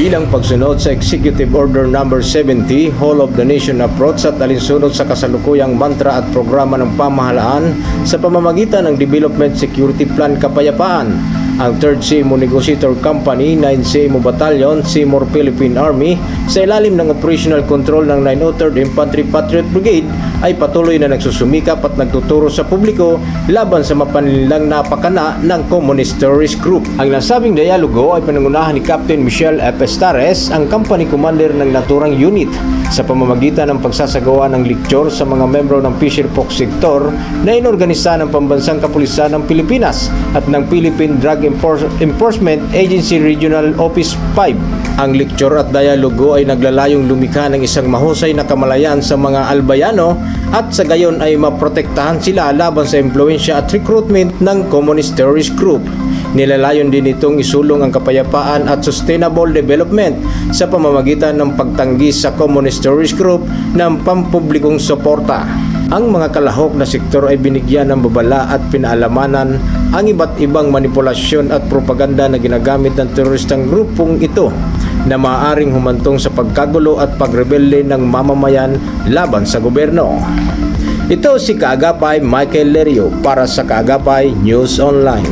bilang pagsunod sa Executive Order Number 70, Whole of the Nation Approach at alinsunod sa kasalukuyang mantra at programa ng pamahalaan sa pamamagitan ng Development Security Plan Kapayapaan. Ang 3rd CMO Negotiator Company, 9 CMO Battalion, Seymour Philippine Army sa ilalim ng operational control ng 903rd Infantry Patriot Brigade ay patuloy na nagsusumikap at nagtuturo sa publiko laban sa mapanilang napakana ng Communist Terrorist Group. Ang nasabing dialogo ay panangunahan ni Captain Michelle F. Estares, ang company commander ng naturang unit sa pamamagitan ng pagsasagawa ng lecture sa mga membro ng Fisher Fox Sector na inorganisa ng Pambansang Kapulisan ng Pilipinas at ng Philippine Drug Enfor- Enforcement Agency Regional Office 5. Ang lecture at dialogo ay naglalayong lumikha ng isang mahusay na kamalayan sa mga albayano at sa gayon ay maprotektahan sila laban sa impluensya at recruitment ng Communist Terrorist Group. Nilalayon din itong isulong ang kapayapaan at sustainable development sa pamamagitan ng pagtanggi sa Communist Terrorist Group ng pampublikong suporta. Ang mga kalahok na sektor ay binigyan ng babala at pinaalamanan ang iba't ibang manipulasyon at propaganda na ginagamit ng teroristang grupong ito na maaaring humantong sa pagkagulo at pagrebelde ng mamamayan laban sa gobyerno. Ito si Kaagapay Michael Lerio para sa Kaagapay News Online.